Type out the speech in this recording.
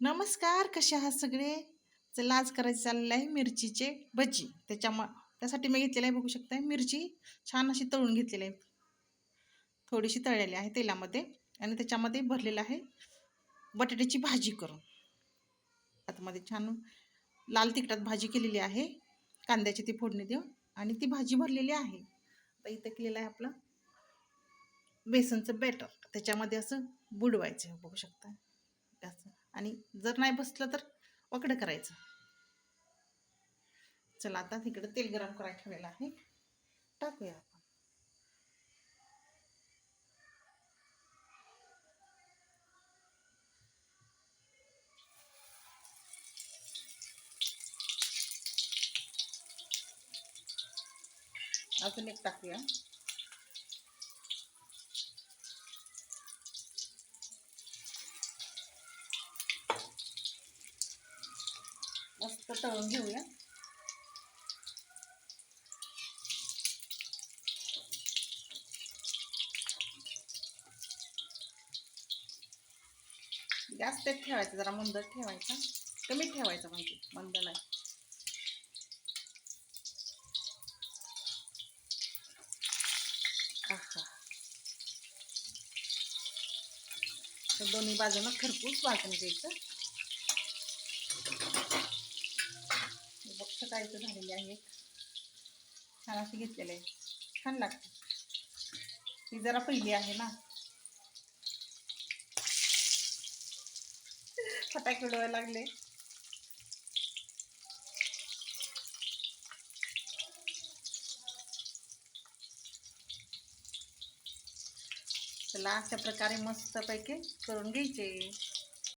नमस्कार कसे आहात सगळे? चला आज करायचं चाललं आहे मिरचीचे भजी. त्याच्यामुळं त्यासाठी मी घेतलेलं आहे बघू शकताय मिरची छान अशी तळून घेतलेली आहे. थोडीशी तळलेली आहे तेलामध्ये आणि त्याच्यामध्ये भरलेलं आहे बटाट्याची भाजी करून. आतमध्ये छान लाल तिखटात भाजी केलेली आहे. कांद्याची ती फोडणी देऊन आणि ती भाजी भरलेली आहे. आता इथं केलेलं आहे आपलं बेसनचं बॅटर. त्याच्यामध्ये असं बुडवायचं बघू शकता आणि जर नाही बसलं तर वाकडं करायचं. चला आता तिकडं तेल गरम करायला ठेवलेलं आहे. टाकूया आपण. अजून एक टाकूया. मस्त तळून घेऊया. जास्त ठेवायचं जरा मंद ठेवायचा. कमी ठेवायचा म्हणजे मंद नाही. तर दोन्ही बाजूनं खरपूस वाटून घ्यायचं. बघ झालेले आहे. छान असे घेतलेले आहे. छान लागते. ती जरा पहिली आहे ना. फटाके उडवायला लागले. चला अशा प्रकारे मस्तपैकी करून घ्यायचे.